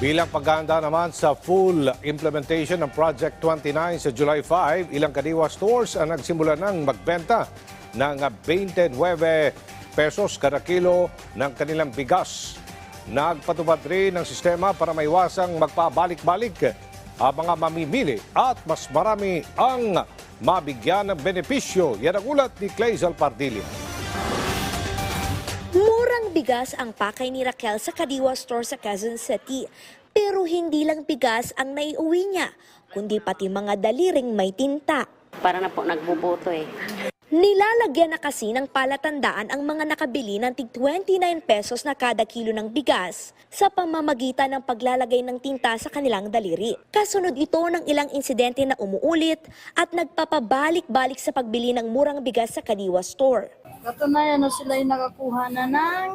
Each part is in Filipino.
Bilang paghahanda naman sa full implementation ng Project 29 sa July 5, ilang kadiwa stores ang nagsimula ng magbenta ng 29 pesos kada kilo ng kanilang bigas. Nagpatupad rin ng sistema para maiwasang magpabalik-balik ang mga mamimili at mas marami ang mabigyan ng benepisyo. Yan ang ulat ni Clazel Pardilia. Bigas ang pakay ni Raquel sa Kadiwa Store sa Quezon City. Pero hindi lang bigas ang naiuwi niya, kundi pati mga daliring may tinta. Para na po nagbuboto eh. Nilalagyan na kasi ng palatandaan ang mga nakabili ng tig 29 pesos na kada kilo ng bigas sa pamamagitan ng paglalagay ng tinta sa kanilang daliri. Kasunod ito ng ilang insidente na umuulit at nagpapabalik-balik sa pagbili ng murang bigas sa Kadiwa Store. Katunayan na sila yung nakakuha na ng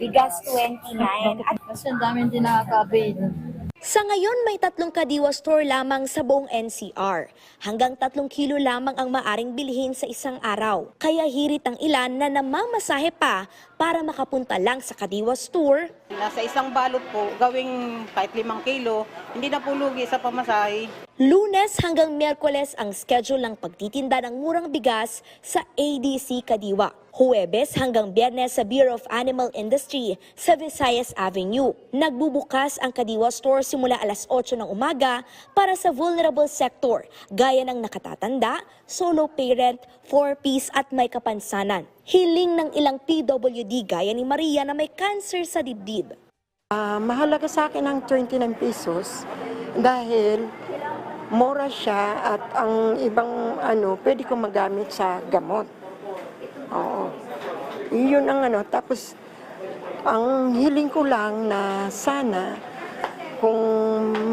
Bigas 29 kasi ang dami hindi nakaka-avail. Sa ngayon, may tatlong kadiwa store lamang sa buong NCR. Hanggang tatlong kilo lamang ang maaring bilhin sa isang araw. Kaya hirit ang ilan na namamasahe pa para makapunta lang sa kadiwa store. Nasa isang balot po, gawing kahit limang kilo, hindi na po sa pamasahe. Lunes hanggang Miyerkules ang schedule ng pagtitinda ng murang bigas sa ADC Kadiwa. Huwebes hanggang Biyernes sa Bureau of Animal Industry sa Visayas Avenue. Nagbubukas ang Kadiwa Store simula alas 8 ng umaga para sa vulnerable sector gaya ng nakatatanda, solo parent, 4-piece at may kapansanan. Hiling ng ilang PWD gaya ni Maria na may cancer sa dibdib. Ah, mahalaga sa akin ang 29 pesos dahil mura siya at ang ibang ano, pwede ko magamit sa gamot. Oo. Yun ang ano. Tapos, ang hiling ko lang na sana kung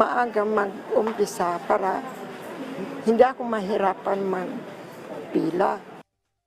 maaga mag-umpisa para hindi ako mahirapan magpila.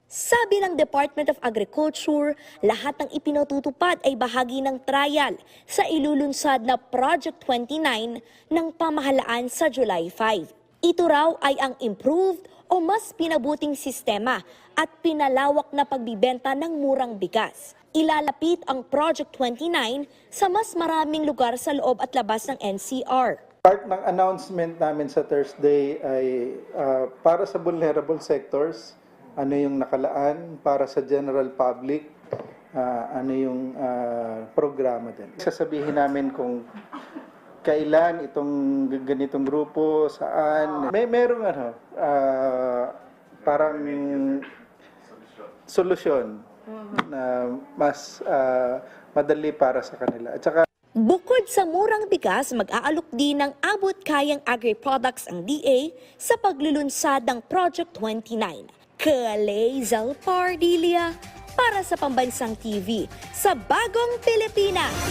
Sabi ng Department of Agriculture, lahat ng ipinatutupad ay bahagi ng trial sa ilulunsad na Project 29 ng pamahalaan sa July 5. Ito raw ay ang improved o mas pinabuting sistema at pinalawak na pagbibenta ng murang bigas. Ilalapit ang Project 29 sa mas maraming lugar sa loob at labas ng NCR. Part ng announcement namin sa Thursday ay ah, para sa vulnerable sectors, ano yung nakalaan, para sa general public, ah, ano yung ah, programa din. Sasabihin namin kung kailan itong ganitong grupo, saan. May merong ano, ah, parang solusyon na mas ah, madali para sa kanila. At saka Bukod sa murang bigas, mag-aalok din ng abot kayang agri-products ang DA sa paglulunsad ng Project 29. Kalezal Pardilia para sa Pambansang TV sa Bagong Pilipinas.